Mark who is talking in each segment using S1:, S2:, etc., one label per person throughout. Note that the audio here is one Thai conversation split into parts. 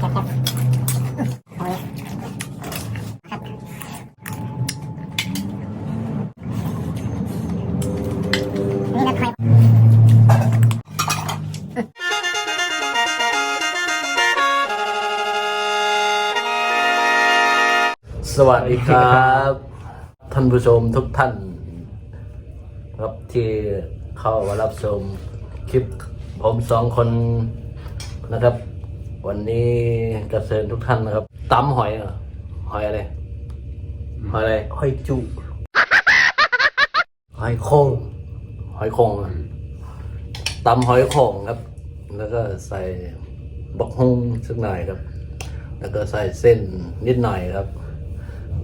S1: นี่น
S2: สวัสดีครับ ท่านผู้ชมทุกท่าน ครับที่เข้ามารับชมคลิปผมสองคนนะครับ วันนี้กระเซิญทุกท่านนะครับตำหอยเหรอหอยอะไรหอยอะไร
S3: หอยจุหอยโคง
S2: หอยโคงอะตำหอยโคงครับ แล้วก็ใส่บักฮุ้งสักหน่อยครับ แล้วก็ใส่เส้นนิดหน่อยครับ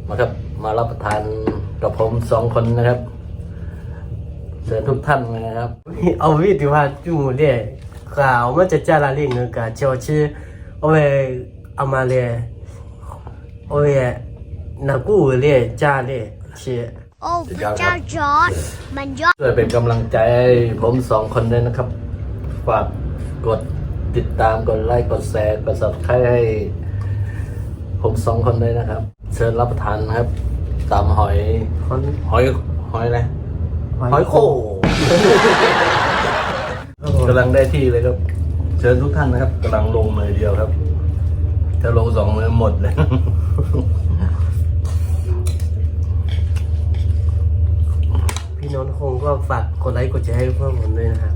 S2: มาครับมารับประทานกับผมสองคนนะครับเชิญทุกท่านนะครับ
S3: เอาวิธีว่าจุ่มเลยกล่าวมันจะจาระลิงเนกาเจ้าชื่อเอาไว้เอามาเลยเอาไว้นักกู้เลยจ้าเลยชื่อ
S1: โอ้พระเจ้าจอร์ดมันยอด
S2: ช่วยเป็นกำลังใจให้ผมสองคนด้วยนะครับ ฝากกดติดตามกดไลค์กดแชร์กด subscribe ให้ ผมสองคนด้วยนะครับ เชิญรับประทานนะครับตามหอย
S3: คน
S2: หอยหอยอะไรหอยโข่กำลังได้ที่เลยครับ เชิญทุกท่านนะครับกำลังลงมือเดียวครับถ้าลงสองมือหมดเลย
S3: พี่น้องคงก็ฝากกดไลค์กดแชร์ให้พวกผมด้วยนะครับ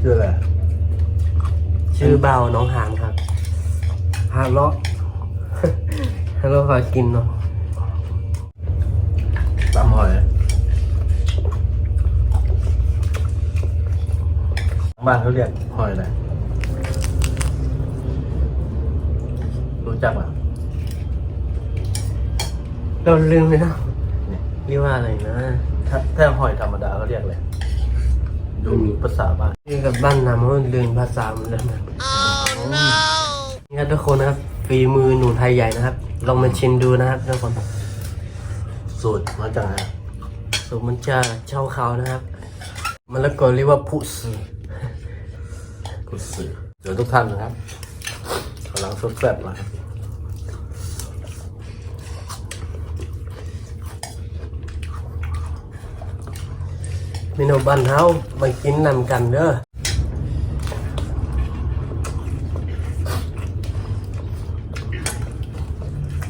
S2: ชื่ออะไร
S3: ชื่อเบาน้องหามครับฮาเลาะฮาเลาะพากินเนาะ
S2: ตามหอย บ้านเขาเรียกหอยอะไรรู้จักป่ะ
S3: เราลืมเลยนะเรียกว่าอะไรนะ
S2: ถ้าถ้าหอยธรรมดาเขาเรียกอะไรดูภาษาบ้าน
S3: นี่กับบ้านนำมันลืมภาษาเหมันเลยนะนี่ครับทุกคนนะครับฝีมือหนูไทยใหญ่นะครับ ลองมาชิมดูนะครับทุกคน
S2: สูตรมาจากไหน
S3: สูตรมันจะเช่าเขานะครับมันแล้วก็เรียกว่าผู้สือ
S2: กุศลเจอทุกท่านนะครับกำลังสดแซ่บนะครับ
S3: เมนูบ้านเฮามากินนำกันเด้อ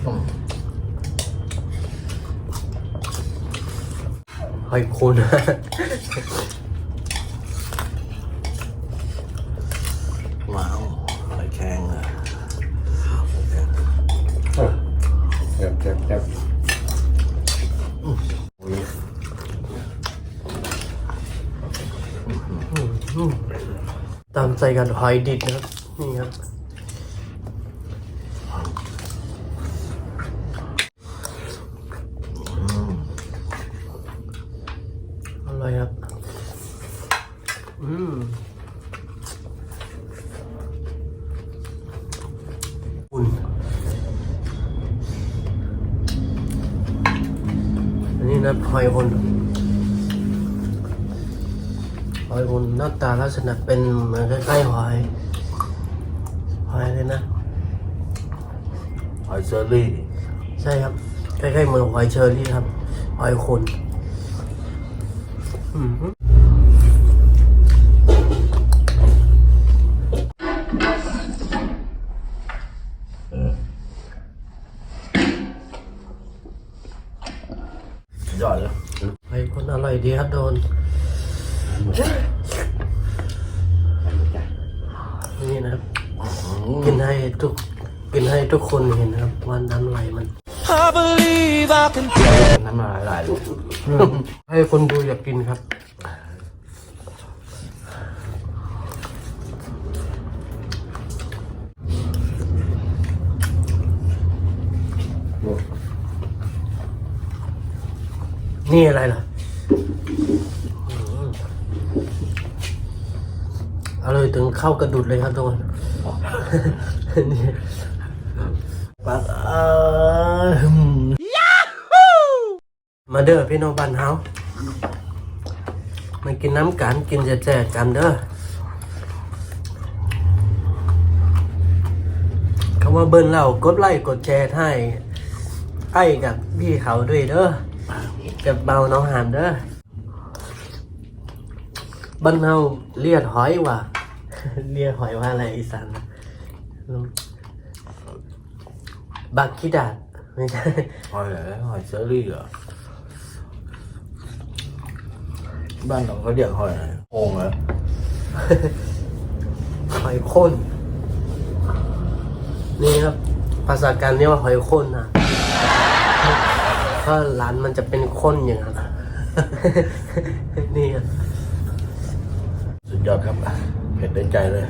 S2: อืม
S3: หอยโคน
S2: ว้าวหอยแครงอะ
S4: เจ็บเจ็บเจ็บ
S3: ตามใจกันหอยดิบนะครับ นี่ครับ อร่อยครับ อืมอุ่น นนี้นะหอยอุ่นหอยอุ่นหน้าตาลักษณะเป็นเหมือนใกล้ๆหอยหอยเลยนะ
S2: หอยเชอรี่
S3: ใช่ครับ ใกล้ๆเหมือนหอยเชอรี่ครับหอยคนอืม
S2: ยอดเลย
S3: หอยคนอร่อยดีครับโดนนี่นะครับกินให้ทุกกินให้ทุกคนเห็นนะครับว่าน้ำไหลมัน
S2: น้ำลายไหลายลูก
S3: ให้คนดูอยากกินครับ นี่อะไรล่ะอร่อยถึงเข้ากระดุดเลยครับทุกคนนี่
S2: ปากอ่าหึมา
S3: เด้อพี่น้องบ้านเฮามากินน้ำกันกินแจ่ๆกันเด้อคำว่าเบิ้ลเรากดไลค์กดแชร์ให้ไอ้กับพี่เขาด้วยเด้อ กับเบาน้องหามเด้อบ้านเฮาเลียดหอยว่ะเลียดหอยว่าอะไรอีสานนะบักคิดาดไม่ใช่
S2: หอยอะไรหอยเชอรี่เหรอบ้านเราก็เรียกหอยอะไรโอ่งเหรอ
S3: หอยข้นนี่ครับ ภาษาการเรียกว่าหอยข้นนะ เพราะร้านมันจะเป็นข้นอย่างนั้นนี่ครับ
S2: สุดยอดครับเผ็ดได้ใจเลย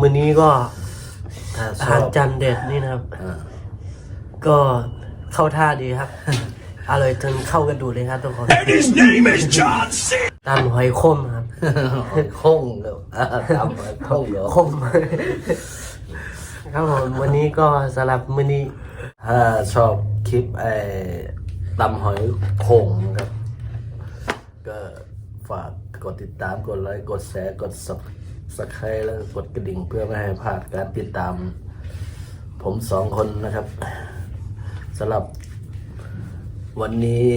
S3: มื้อนี้ก็
S2: ถ้า
S3: อา
S2: ชอ
S3: หาร
S2: บ
S3: จานเด็ดนี่นะครับ
S2: อ่า
S3: ก็เข้าท่าดีครับ อร่อยจนเข้ากันดูเลยครับทุกคน
S5: His name is John C.
S3: ตามหอยข้มครับ
S2: หอยโค้งเลยอ่าตามหอยโค้งเหรอ
S3: คม ครับผมวันนี้ก็สำหรับมื้อนี้
S2: ถ้าชอบคลิปไอ้ตำหอยโขงนะครับ ก็ฝากกดติดตามกดไลค์กดแชร์กดสับสไครแล้วก็กดกระดิ่งเพื่อไม่ให้พลาดการติดตาม ผมสองคนนะครับสำหรับ วันนี้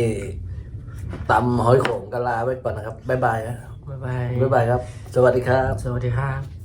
S2: ตำหอยโขงก็ลาไว้ก่อนนะครับ บ๊ายบายนะ
S3: บ๊ายบาย
S2: บ๊ายบายครับ สวัสดีครับ
S3: สวัสดีครับ